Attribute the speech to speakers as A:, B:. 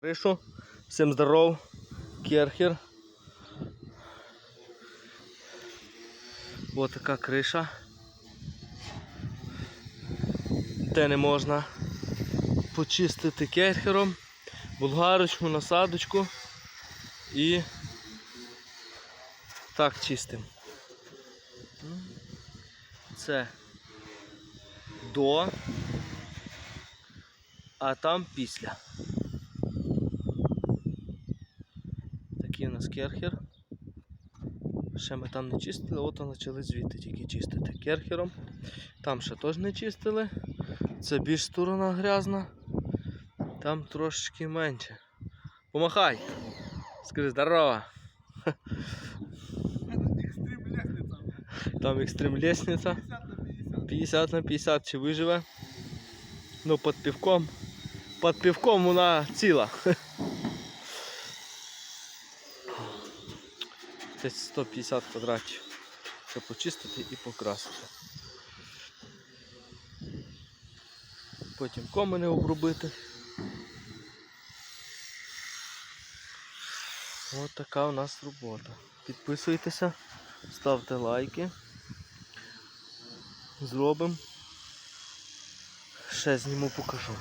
A: Кришу. Всім здоров. Керхер. Ось така криша. Де не можна почистити керхером, булгарочку, насадочку і так чистим. Це до, а там після. Такий у нас керхер. Ще ми там не чистили, от почали звідти тільки чистити керхером. Там ще теж не чистили. Це більш сторона грязна. Там трошечки менше. Помахай! Скажи здорово! Там екстрим лестниця.
B: 50 на 50.
A: 50 на 50 чи виживе. Ну, під півком. Під півком вона ціла. Десь 150 квадратів. Це почистити і покрасити. Потім комини обробити. Ось така у нас робота. Підписуйтеся, ставте лайки. Зробимо. Ще зніму покажу.